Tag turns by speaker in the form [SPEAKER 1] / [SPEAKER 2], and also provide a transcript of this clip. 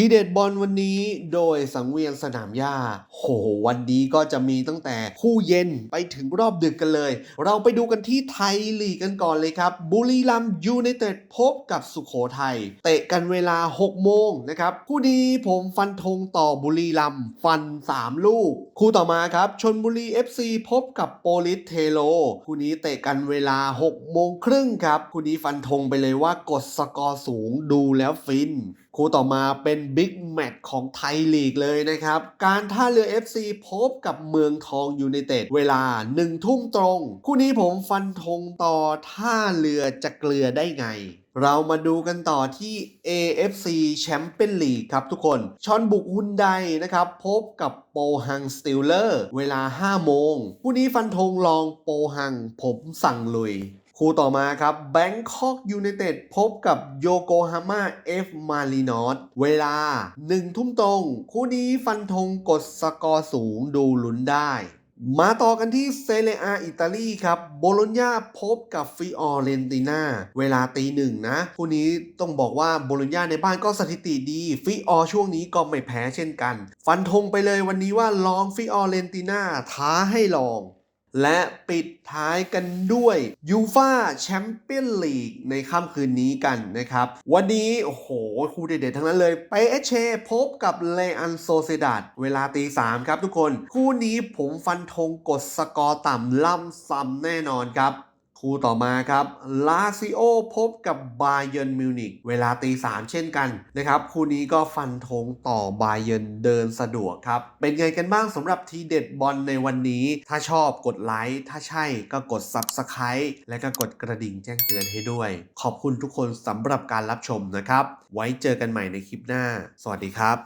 [SPEAKER 1] ทีเด็ดบอลวันนี้โดยสังเวียนสนามหญ้า โห วันนี้ก็จะมีตั้งแต่คู่เย็นไปถึงรอบดึกกันเลย เราไปดูกันที่ไทยลีกกันก่อนเลยครับ บุรีรัมยูไนเต็ดพบกับสุขโขทัย เตะกันเวลา 6 โมงนะครับ คู่นี้ผมฟันธงต่อบุรีรัมย์ฟัน 3 ลูก คู่ต่อมาครับชนบุรี FC พบกับโปลิสเทโล คู่นี้เตะกันเวลา 6 โมงครึ่งครับ คู่นี้ฟันธงไปเลยว่ากดสกอร์สูงดูแล้วฟิน คู่ต่อมาเป็นบิ๊กแมตช์ของไทยลีกเลยนะครับ การท่าเรือ FC พบกับเมืองทองยูไนเต็ดเวลา1ทุ่มตรง คู่นี้ผมฟันธงต่อท่าเรือจะเกลือได้ไงเรามาดูกันต่อที่ AFC แชมเปี้ยนลีกครับทุกคน ชอนบุกฮุนไดนะครับ พบกับโปฮังสติลเลอร์ เวลา 5 โมงคู่นี้ฟันธงลองโปฮังผมสั่งลุย คู่ต่อมาครับแบงคอกยูไนเต็ดพบกับโยโกฮาม่าเอฟมารีนอสเวลา 1 ทุ่มตรง คู่นี้ฟันธงกดสกอร์สูงดูลุ้นได้ มาต่อกันที่เซเรียอาอิตาลีครับโบโลญญาพบกับฟิออเรนติน่าเวลาตีหนึ่งนะ คู่นี้ต้องบอกว่าโบโลญญาในบ้านก็สถิติดี ฟิออช่วงนี้ก็ไม่แพ้เช่นกัน ฟันธงไปเลยวันนี้ว่าลองฟิออเรนติน่าท้าให้ลอง และปิดท้ายกันด้วยยูฟาแชมเปี้ยนลีกในค่ำคืนนี้กันนะครับ วันนี้โอ้โหคู่เด็ดๆทั้งนั้นเลยไปเอเชพบกับเลอันโซเซดัดเวลาตีสามครับทุกคน คู่นี้ผมฟันธงกดสกอร์ต่ำล่ำซ้ำแน่นอนครับ คู่ต่อมาครับลาซิโอพบกับบาเยิร์นมิวนิกเวลาตีสามเช่นกันนะครับคู่นี้ก็ฟันธงต่อบาเยิร์นเดินสะดวกครับ เป็นไงกันบ้างสำหรับทีเด็ดบอลในวันนี้ ถ้าชอบกดไลค์ถ้าใช่ก็กด Subscribe และก็กดกระดิ่งแจ้งเตือนให้ด้วย ขอบคุณทุกคนสำหรับการรับชมนะครับ ไว้เจอกันใหม่ในคลิปหน้า สวัสดีครับ